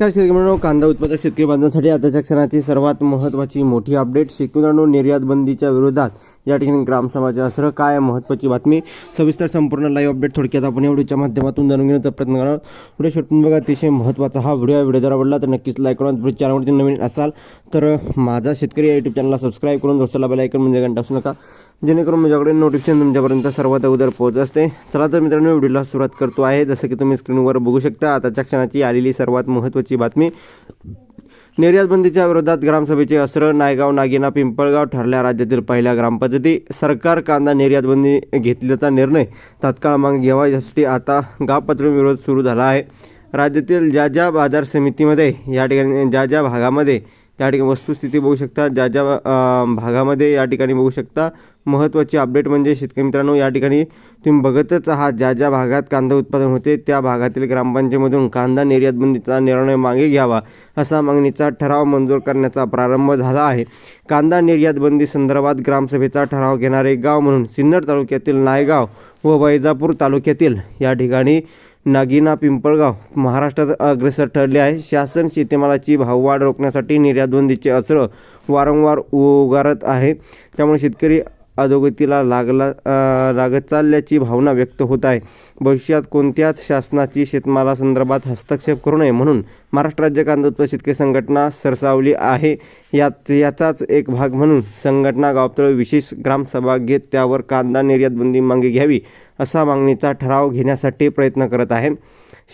नमस्कार शेतकरी मित्रांनो कांदा उत्पादक शेतकरी बांधवांसाठी आताच्या क्षणाची सर्वात महत्त्वाची मोठी अपडेट शेतकऱ्यांनो निर्यात बंदीच्या विरोधात या ठिकाणी ग्रामसभाच्या असं काय महत्त्वाची बातमी. सविस्तर संपूर्ण लाईव्ह अपडेट थोडक्यात आपण या व्हिडिओच्या माध्यमातून जाणून घेण्याचा प्रयत्न करणार पुढे व्हिडिओ शेवटून बघा अतिशय महत्त्वाचा हा व्हिडिओ आहे. व्हिडिओ जर आवडला तर नक्कीच लाईक करून व्हिडिओ चॅनलवरती नवीन असाल तर माझा शेतकरी या यूट्यूब चॅनलला सबस्क्राईब करून दोस्ताला बेल ऐकून म्हणजे घंटा असू नका. जेणेकरून माझ्याकडे नोटिफिकेशन तुमच्यापर्यंत सर्वात अगोदर पोहोचत असते. चला तर मित्रांनो व्हिडिओला सुरुवात करतो आहे. जसं की तुम्ही स्क्रीनवर बघू शकता आताच्या क्षणाची आलेली सर्वात महत्त्वाची बातमी. निर्यातबंदीच्या विरोधात ग्रामसभेचे अस्र नायगाव नागिना पिंपळगाव ठरल्या राज्यातील पहिल्या ग्रामपंचायती. सरकार कांदा निर्यातबंदी घेतल्याचा निर्णय तात्काळ मागे घ्यावा यासाठी आता गाव विरोध सुरू झाला आहे. राज्यातील ज्या ज्या बाजार समितीमध्ये या ठिकाणी ज्या ज्या भागामध्ये त्या ठिकाणी वस्तुस्थिती बघू शकता. ज्या ज्या भागामध्ये या ठिकाणी बघू शकता. महत्त्वाची अपडेट म्हणजे शेतकरी मित्रांनो या ठिकाणी तुम्ही बघतच आहात ज्या ज्या भागात कांदा उत्पादन होते त्या भागातील ग्रामपंचायतीमधून कांदा निर्यातबंदीचा निर्णय मागे घ्यावा असा मागणीचा ठराव मंजूर करण्याचा प्रारंभ झाला आहे. कांदा निर्यातबंदी संदर्भात ग्रामसभेचा ठराव घेणारे गाव म्हणून सिन्नर तालुक्यातील नायगाव व वैजापूर तालुक्यातील या ठिकाणी नागिना पिंपळगाव महाराष्ट्रात अग्रेसर ठरले आहे. शासन शेतीमालाची भाववाढ रोखण्यासाठी निर्यातबंदीचे अस्र असर वारंवार उगारत आहे. त्यामुळे शेतकरी अधोगतीला लागला लागत चालल्याची भावना व्यक्त होत आहे. भविष्यात कोणत्याच शासनाची शेतमालासंदर्भात हस्तक्षेप करू नये म्हणून महाराष्ट्र राज्य कांदा उत्पादक शेतकरी संघटना सरसावली आहे. यात याचाच एक भाग म्हणून संघटना गावतळ विशेष ग्रामसभा घेत त्यावर कांदा निर्यात बंदी मागे घ्यावी असा मागणीचा ठराव घेण्यासाठी प्रयत्न करत आहे.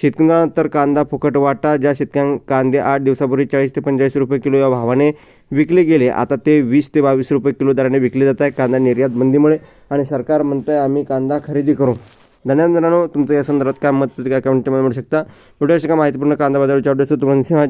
शेतकऱ्यांना तर कांदा फुकट वाटा ज्या शेतकऱ्यांना कांदे आठ दिवसापूर्वी चाळीस ते पंचेचाळीस रुपये किलो या भावाने विकले गेले आता ते वीस ते बावीस रुपये किलो दराने विकले जात आहे. कांदा निर्यात बंदीमुळे आणि सरकार म्हणतं आहे आम्ही कांदा खरेदी करू. धन्यवाद मित्रांनो तुमचं या संदर्भात काय मत प्रतिक्रिया कमेंटमध्ये म्हणू शकता. व्हिडिओ का माहितीपूर्ण कांदा बाजाराच्या अपडेट्स तुम्हाला जेव्हा